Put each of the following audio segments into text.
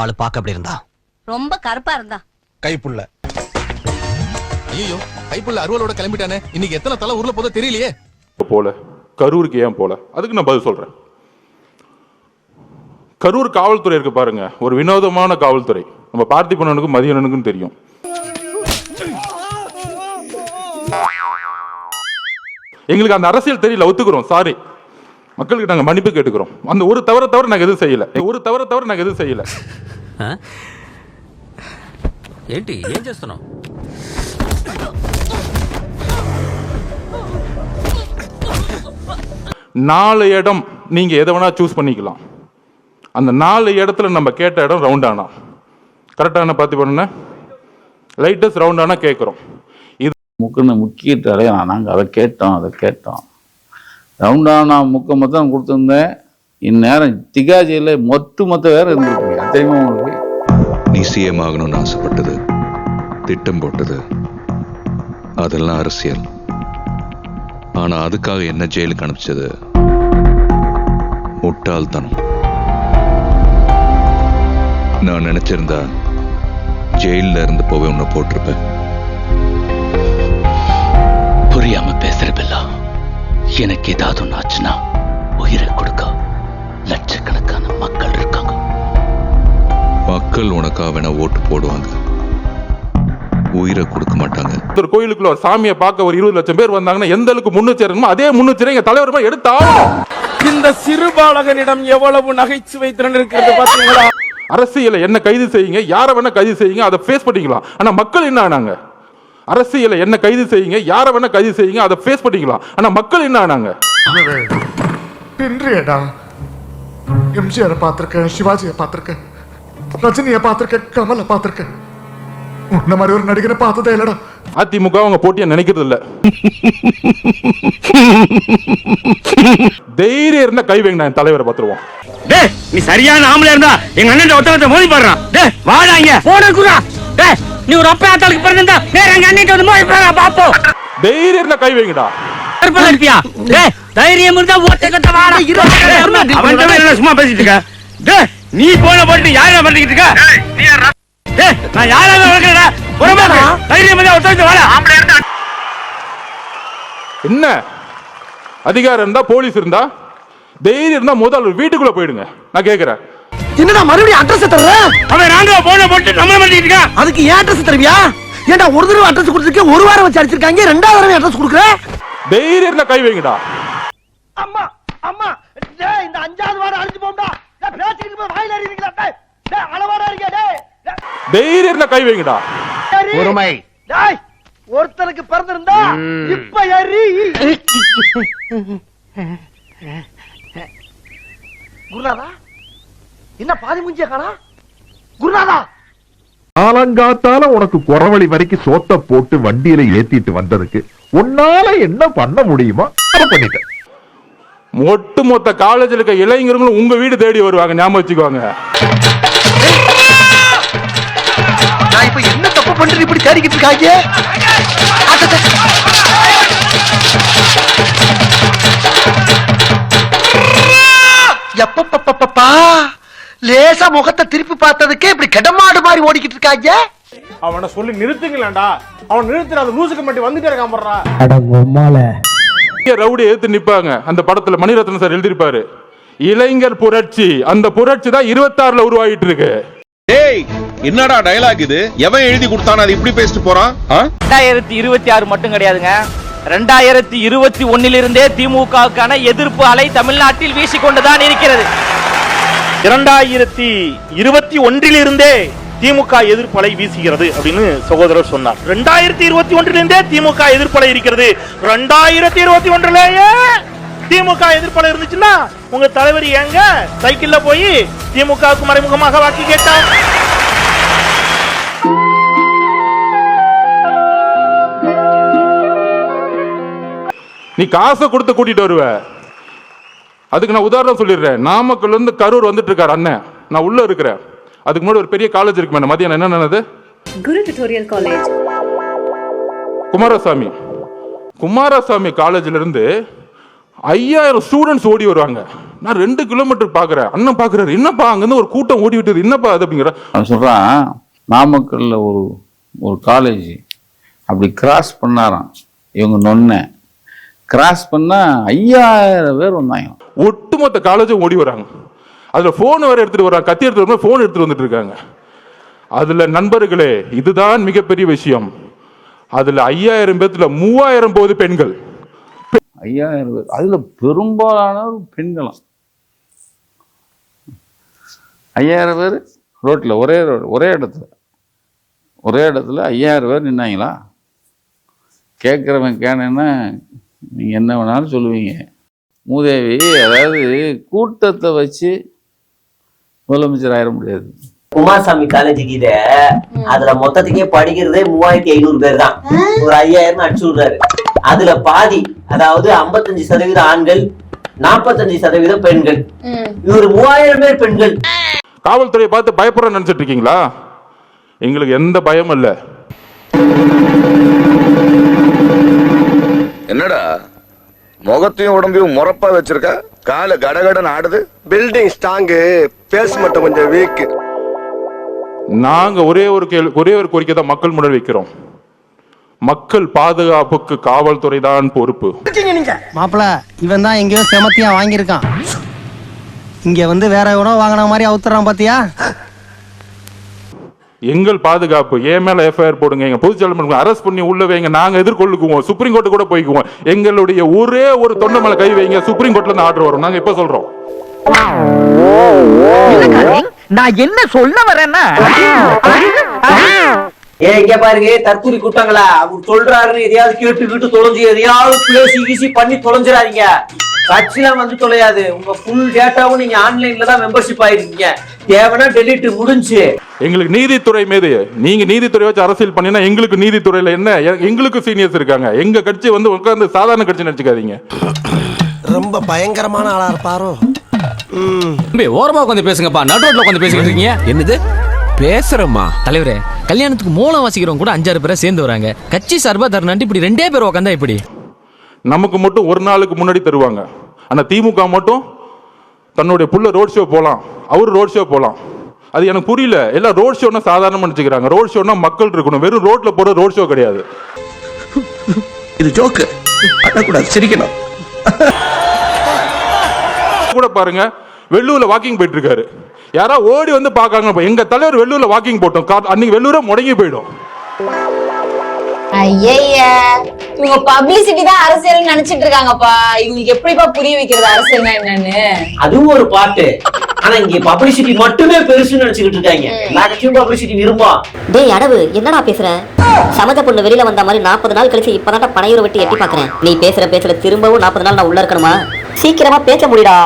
ஆளு பார்க்க அப்படி இருந்தா? ரொம்ப கருப்பா இருந்தா. கைப்புள்ள. ஐயோ கைப்புள்ள அருவலோட கிளம்பிட்டானே. இன்னைக்கு எத்தனை தலை ஊர்ல போதோ தெரியலையே. போல. கரூருக்கு ஏன் போல? அதுக்கு நான் பதில் சொல்றேன். கரூர் காவல்துறை இருக்கு பாருங்க. ஒரு வினோதமான காவல்துறை. நம்ம பார்த்திபனனுக்கும் மதியனனுக்கும் தெரியும். எங்களுக்கு அந்த அரசியல் தெரியல ஒத்துக்கிறோம். சாரி மக்களுக்கு நாங்க மன்னிப்பு கேட்டுக்கிறோம் அந்த ஒரு தவற தவிர நாங்க எதுவும் செய்யல ஒரு தவற தவிர நாங்க எதுவும் செய்யல ఏంటి ఏం చేస్తున్నావు நாலு இடம் நீங்க எதை வேணா சூஸ் பண்ணிக்கலாம் அந்த நாலு இடத்துல நம்ம கேட்ட இடம் ரவுண்டானா கரெக்டான பார்த்து பண்ணுன லைட்டஸ்ட் ரவுண்டானா கேட்குறோம் இது முக்குன்னு முக்கிட்டு அடையலாம் நாங்கள் அதை கேட்டோம் அதை கேட்டோம் ரவுண்டானா முக்க மொத்தம் கொடுத்துருந்தேன். இந்நேரம் திகாஜியில் மொட்டு மொத்த வேற இருந்திருக்கு அது தெரியுமா உங்களுக்கு? நீ சிஎம் ஆகணும்னு ஆசைப்பட்டது திட்டம் போட்டது அதெல்லாம் அரசியல். ஆனா அதுக்காக என்ன ஜெயிலுக்கு அனுப்பிச்சது? முட்டாள்தனம். நான் நினைச்சிருந்தா ஜெயில்ல இருந்து போவே உன்னை போட்டிருப்பேன். புரியாம பேசுற பில்லா எனக்கு ஏதாவது ஒண்ணு ஆச்சுன்னா உயிரை கொடுக்க லட்சக்கணக்கான மக்கள் இருக்காங்க. மக்கள் உனக்கா வேணா ஓட்டு போடுவாங்க. உயிரை கொடுக்க மாட்டாங்க. ஒரு கோயிலுக்குள்ள ஒரு சாமியை பார்க்க ஒரு இருபது லட்சம் பேர் வந்தாங்கன்னா எந்த அளவுக்கு முன்னெச்சரிக்கணுமோ அதே முன்னெச்சரிக்கை எங்க தலைவர் எடுத்தாலும் இந்த சிறுபாலகனிடம் எவ்வளவு நகைச்சுவை திறன் இருக்கிறது பாத்தீங்களா அரசியலை என்ன கைது செய்யுங்க யாரை வேணா கைது செய்யுங்க அதை ஃபேஸ் பண்ணிக்கலாம். ஆனா மக்கள் என்ன ஆனாங்க? அரசியலை என்ன கைது செய்யுங்க யாரை வேணா கைது செய்யுங்க அதை ஃபேஸ் பண்ணிக்கலாம். ஆனா மக்கள் என்ன ஆனாங்க? பின்றியடா எம்ஜிஆரை பார்த்திருக்கேன் சிவாஜியை பார்த்திருக்கேன் ரஜினியை பார்த்திருக்கேன் கமலை பார்த்திருக்கேன். உன்ன மாதிரி ஒரு நடிகரை பார்த்ததே இல்லடா. அதிமுக அவங்க போட்டியா நினைக்கிறது இல்ல. தைரியம் இருந்தா கை வைங்க நான் தலைவரை பார்த்துருவோம். டேய் நீ சரியான ஆம்பளை இருந்தா எங்க அண்ணன் ஒருத்தவத்தை மோதி பாடுறான் டேய் வாடா இங்க. போன குரா. டேய் நீ ஒரு அப்பா ஆத்தாளுக்கு பிறந்தா வேற எங்க அண்ணன் வந்து மோதி பாடுறா பாப்போம் தைரியம் இருந்தா கை வைங்கடா. கருப்பா இருப்பியா? டேய் தைரியம் இருந்தா ஓட்ட கட்ட வாடா. அவன் என்ன சும்மா பேசிட்டு இருக்க? டேய் நீ போன போட்டு யாரா பண்ணிட்டு இருக்க? டேய் நான் யாரா வளர்க்கறடா? புறமா தைரியம் இருந்தா ஒருத்தவத்தை வாடா. என்ன? அதிகாரம் இருந்தா போலீஸ் இருந்தா? தைரியம் இருந்தா முதல் வீட்டுக்குள்ள போயிடுங்க. நான் கேக்குறேன். என்னடா மறுபடியும் அட்ரஸ் தர்ற? அவன் நாங்க போன போட்டு நம்ம பண்ணிட்டு இருக்கான். அதுக்கு ஏன் அட்ரஸ் தருவியா? ஏன்டா ஒரு தடவை அட்ரஸ் கொடுத்துருக்கேன் ஒரு வாரம் வச்சு அடிச்சிருக்காங்க ரெண்டாவது தடவை அட்ரஸ் கொடுக்குற? தைரியம் இருந்தா கை வைங்கடா. அம்மா அம்மா டேய் இந்த அஞ்சாவது வாரம் அழிஞ்சு போம்டா டேய் பேசிக்கிட்டு போய் வாயில அறிவீங்களா டேய் டேய் அளவாடா இருக்க டேய். தைரியம் இருந்தா கை வைங்கடா. பொறுமை. டேய் ஒருத்தனுக்கு பிறந்திருந்தா இப்ப எரி. குருநாதா? என்ன பாதி முஞ்சிய காணா? குருநாதா! காலங்காத்தால உனக்கு குறவழி வரைக்கும் சோத்த போட்டு வண்டியில ஏத்திட்டு வந்ததுக்கு உன்னால என்ன பண்ண முடியுமோ அதை பண்ணிட்டேன் ஒட்டு மொத்த காலேஜில் இருக்க இளைஞர்களும் உங்க வீடு தேடி வருவாங்க ஞாபகம் வச்சுக்கோங்க. நான் இப்ப என்ன தப்பு பண்றது இப்படி தேடிக்கிட்டு இருக்காங்க எப்பப்பப்பப்பா லேசா முகத்தை திருப்பி பார்த்ததுக்கே இப்படி கடமாடு மாதிரி ஓடிக்கிட்டு இருக்காங்க. அவனை சொல்லி நிறுத்துங்களேன்டா. அவன் நிறுத்துற அந்த லூசுக்கு மட்டும் வந்துட்டே இருக்கான் போடுறா ரவுடி எதிர்த்து நிப்பாங்க. அந்த படத்துல மணிரத்னம் சார் எழுதியிருப்பாரு. இளைஞர் புரட்சி. அந்த புரட்சி தான் இருபத்தாறுல உருவாகிட்டு இருக்கு. டேய் என்னடா டயலாக் இது? எவன் எழுதி கொடுத்தானே அது இப்படி பேசிட்டு போறான்? ரெண்டாயிரத்தி இருபத்தி ஆறு மட்டும் கிடையாதுங்க. ரெண்டாயிரத்தி இருபத்தி ஒன்னிலிருந்தே திமுகவுக்கான எதிர்ப்பு அலை தமிழ்நாட்டில் வீசிக்கொண்டுதான் இருக்கிறது. இரண்டாயிரத்தி இருபத்தி ஒன்றிலிருந்தே திமுக எதிர்ப்பலை வீசுகிறது அப்படின்னு சகோதரர் சொன்னார். ரெண்டாயிரத்தி இருபத்தி ஒன்றிலிருந்தே திமுக எதிர்ப்பலை இருக்கிறது. ரெண்டாயிரத்தி இருபத்தி ஒன்றிலேயே திமுக எதிர்ப்பலை இருந்துச்சுன்னா உங்க தலைவர் ஏங்க சைக்கிள்ல போய் திமுகவுக்கு மறைமுகமாக வாக்கு கேட்டார்? நீ காசை கொடுத்து கூட்டிட்டு வருவ. அதுக்கு நான் உதாரணம் சொல்லிடுறேன். நாமக்கல்ல இருந்து கரூர் வந்துட்டு இருக்காரு அண்ணன். நான் உள்ள இருக்கிறேன். அதுக்கு முன்னாடி ஒரு பெரிய காலேஜ் இருக்கு மேடம். மதியம் என்ன என்னது? Guru tutorial college Kumarasamy. Kumaraswamy காலேஜ்ல இருந்து ஐயாயிரம் ஸ்டூடெண்ட்ஸ் ஓடி வருவாங்க. நான் ரெண்டு கிலோமீட்டர் பார்க்குறேன் அண்ணன் பார்க்குறாரு என்னப்பா அங்கேருந்து ஒரு கூட்டம் ஓடி விட்டது. என்னப்பா அது அப்படிங்கிற? அவன் சொல்கிறான் நாமக்கல்ல ஒரு ஒரு காலேஜ் அப்படி கிராஸ் பண்ணாராம். இவங்க நொன்ன கிராஸ் பண்ணால் ஐயாயிரம் பேர் வந்தாங்க ஒட்டுமொத்த காலேஜும் ஓடி வராங்க. அதில் ஃபோன் வேறு எடுத்துகிட்டு வராங்க கத்தி எடுத்துகிட்டு வரணும் ஃபோன் எடுத்துகிட்டு வந்துட்டு இருக்காங்க. அதில் நண்பர்களே இதுதான் மிகப்பெரிய விஷயம். அதில் ஐயாயிரம் பேர்த்தில் மூவாயிரம் போது பெண்கள். ஐயாயிரம் பேர். அதில் பெரும்பாலானவர் பெண்களாம். ஐயாயிரம் பேர் ரோட்டில் ஒரே ரோடு ஒரே இடத்துல. ஒரே இடத்துல ஐயாயிரம் பேர் நின்னாங்களா? கேட்குறவன் கேனேன்னா நீங்கள் என்ன வேணாலும் சொல்லுவீங்க. மூதேவி அதாவது கூட்டத்தை வச்சு முதலமைச்சர் ஆயிட முடியாது. குமாரசாமி காலேஜுக்கு இத அதுல மொத்தத்துக்கே படிக்கிறதே மூவாயிரத்தி ஐநூறு பேர் தான். ஒரு ஐயாயிரம் அடிச்சு விடுறாரு. அதுல பாதி அதாவது 55% சதவீத ஆண்கள் 45% சதவீதம் பெண்கள். இவர் மூவாயிரம் பேர் பெண்கள். காவல்துறையை பார்த்து பயப்படுறேன்னு நினைச்சிட்டு இருக்கீங்களா? எங்களுக்கு எந்த பயமும் இல்லை. என்னடா? முகத்தையும் உடம்பையும் முறப்பா வச்சிருக்க? கால கடகடன் ஆடுது. பில்டிங் ஸ்ட்ராங்கு பேஸ் மட்டும் கொஞ்சம் வீக் நாங்க ஒரே ஒரு கேள்வி ஒரே ஒரு கோரிக்கை தான் மக்கள் முன்னாடி வைக்கிறோம். மக்கள் பாதுகாப்புக்கு காவல்துறை தான் பொறுப்பு. மாப்பிள இவன் தான் எங்கேயோ செமத்தியா வாங்கியிருக்கான். இங்க வந்து வேற எவனோ வாங்கின மாதிரி அவுத்துறான் பாத்தியா? எங்கள் பாதுகாப்பு என் மேல எஃப்ஐஆர் போடுங்க எங்க பொதுச்செயலாளர் அரெஸ்ட் பண்ணி உள்ள வைங்க நாங்க எதிர்கொள்ளுக்குவோம் சுப்ரீம் கோர்ட்டு கூட போய்க்குவோம். எங்களுடைய ஒரே ஒரு தொண்டை மேல கை வைங்க சுப்ரீம் கோர்ட்ல இருந்து ஆர்டர் வரும். நாங்க இப்ப சொல்றோம். நான் என்ன சொல்ல வரேன்னா? ஏ இங்க பாருங்க தற்கூரி கூட்டங்களா அவர் சொல்றாருன்னு எதையாவது கேட்டு கேட்டு தொலைஞ்சு எதையாவது பேசி கீசி பண்ணி தொலைஞ்சிடாதீங்க. கட்சிலாம் வந்து தொலையாது. உங்க ஃபுல் டேட்டாவும் நீங்க ஆன்லைன்ல தான் மெம்பர்ஷிப் ஆயிருக்கீங்க. தேவைன்னா டெலிட் முடிஞ்சு. எங்களுக்கு நீதித்துறை மீது நீங்க நீதித்துறை வச்சு அரசியல் பண்ணினா எங்களுக்கு நீதித்துறையில என்ன? எங்களுக்கு சீனியர்ஸ் இருக்காங்க. எங்க கட்சி வந்து உட்கார்ந்து சாதாரண கட்சி நினைச்சுக்காதீங்க. ரொம்ப பயங்கரமான ஆளா இருப்பாரோ? ஓரமா உட்காந்து பேசுங்கப்பா. நடுரோட்ல உட்காந்து பேசிக்கிட்டு இருக்கீங்க. என்னது? பேசுறேம்மா. தலைவரே கல்யாணத்துக்கு மூலம் வாசிக்கிறவங்க கூட அஞ்சாறு பேரை சேர்ந்து வராங்க. கட்சி சார்பா தரணுன்ட்டு இப்படி ரெண்டே பேர் உட்காந்தா இப்படி? நமக்கு மட்டும் ஒரு நாளுக்கு முன்னாடி தருவாங்க. ஆனா திமுக மட்டும் தன்னுடைய புள்ள ரோட் ஷோ போலாம். அவரு ரோட் ஷோ போலாம். அது எனக்கு புரியல. எல்லாம் ரோட் ஷோனா சாதாரணமா நினைச்சுக்கிறாங்க. ரோட் ஷோனா மக்கள் இருக்கணும். வெறும் ரோட்ல போற ரோட் ஷோ கிடையாது. இது ஜோக்கு அழக்கூடாது சிரிக்கணும். கூட பாருங்க வெள்ளூர்ல வாக்கிங் போயிட்டு இருக்காரு யாரா ஓடி வந்து பாக்காங்க எங்க தலைவர் வெள்ளூர்ல வாக்கிங் போட்டோம். அன்னைக்கு வெள்ளூரே முடங்கி போயிடும். ஐயய்யா இவங்க பப்ளிசிட்டி தான் அரசியல் நினைச்சிட்டு இருக்காங்கப்பா. இவங்களுக்கு எப்படிப்பா புரிய வைக்கிறது அரசியல்னா என்னன்னு? அதுவும் ஒரு பாட்டு. ஆனா இங்க பப்ளிசிட்டி மட்டுமே பெருசுன்னு நினைச்சுக்கிட்டு இருக்காங்க. நான் கட்சியும் பப்ளிசிட்டி விரும்பும் டேய் அடவு என்னடா பேசுற? சமத பொண்ணு வெளியில வந்த மாதிரி நாற்பது நாள் கழிச்சு இப்பதான் பனையூரை விட்டு எட்டி பாக்குறேன். நீ பேசுற பேசுற திரும்பவும் நாற்பது நாள் நான் உள்ள இருக்கணுமா? சீக்கிரமா பேச முடியடா.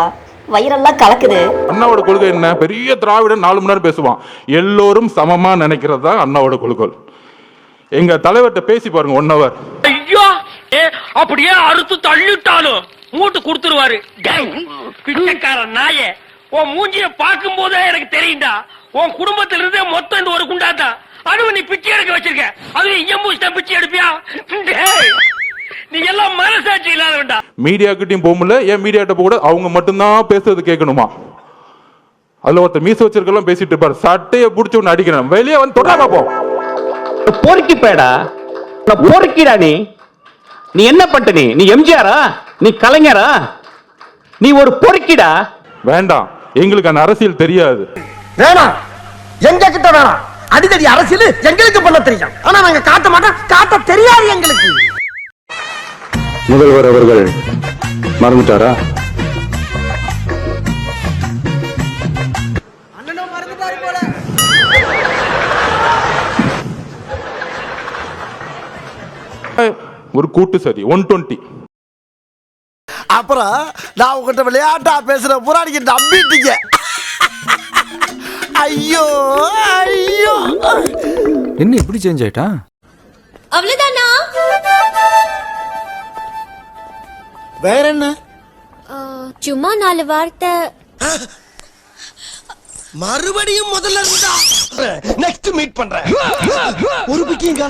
வயிறெல்லாம் கலக்குது. அண்ணாவோட கொள்கை என்ன? பெரிய திராவிடன் நாலு மணி நேரம் பேசுவான். எல்லோரும் சமமா நினைக்கிறது தான் அண்ணாவோட கொள்கை. எங்க தலைவர்கிட்ட பேசி பாருங்க ஒன் ஹவர் ஐயோ! அப்படியே அறுத்து தள்ளிட்டாலும் மூட்டு கொடுத்துருவாரு. பிச்சைக்கார நாயே. உன் மூஞ்சிய பார்க்கும் போதே எனக்கு தெரியும்டா. உன் குடும்பத்துல இருந்தே மொத்தம் இந்த ஒரு குண்டாதான் அதுவும் நீ பிச்சை எடுக்க வச்சிருக்க. அதுவும் எம்பூசிட்ட பிச்சை எடுப்பியா? நீ எல்லாம் மனசாட்சி இல்லாதவன்டா. மீடியா கிட்டயும் போக முடியல ஏன் மீடியா கிட்ட கூட அவங்க மட்டும்தான் பேசுறது கேட்கணுமா? அதுல ஒருத்தர் மீச வச்சிருக்கலாம் பேசிட்டு இருப்பாரு. சட்டையை பிடிச்சி ஒன்று அடிக்கிறேன் வெளியே வந்து தொடர பார்ப்போம் பொறுக்கி பேடா பொறுக்கிடா நீ. நீ என்ன பண்ற நீ? நீ எம்ஜிஆரா? நீ கலைஞரா? நீ ஒரு பொறுக்கிடா. வேண்டாம். எங்களுக்கு அந்த அரசியல் தெரியாது. வேணாம் எங்க கிட்ட வேணாம் அடிதடி அரசியல் எங்களுக்கு பண்ண தெரியும். ஆனா நாங்க காட்ட மாட்டோம். காட்ட தெரியாது எங்களுக்கு. முதல்வர் அவர்கள் மறந்துட்டாரா? ஒரு கூட்டு சரி ஒன் டுவெண்ட்டி அப்புறம் நான் உங்ககிட்ட விளையாட்டா பேசுற புறாடிக்கு நம்பிட்டீங்க. ஐயோ ஐயோ. என்ன இப்படி சேஞ்ச் ஆயிட்டா? அவ்வளவுதானா? வேற என்ன? சும்மா நாலு வார்த்தை. மறுபடியும் முதல்ல இருந்தா. நெக்ஸ்ட் மீட் பண்றேன். ஒரு பிக்கிங்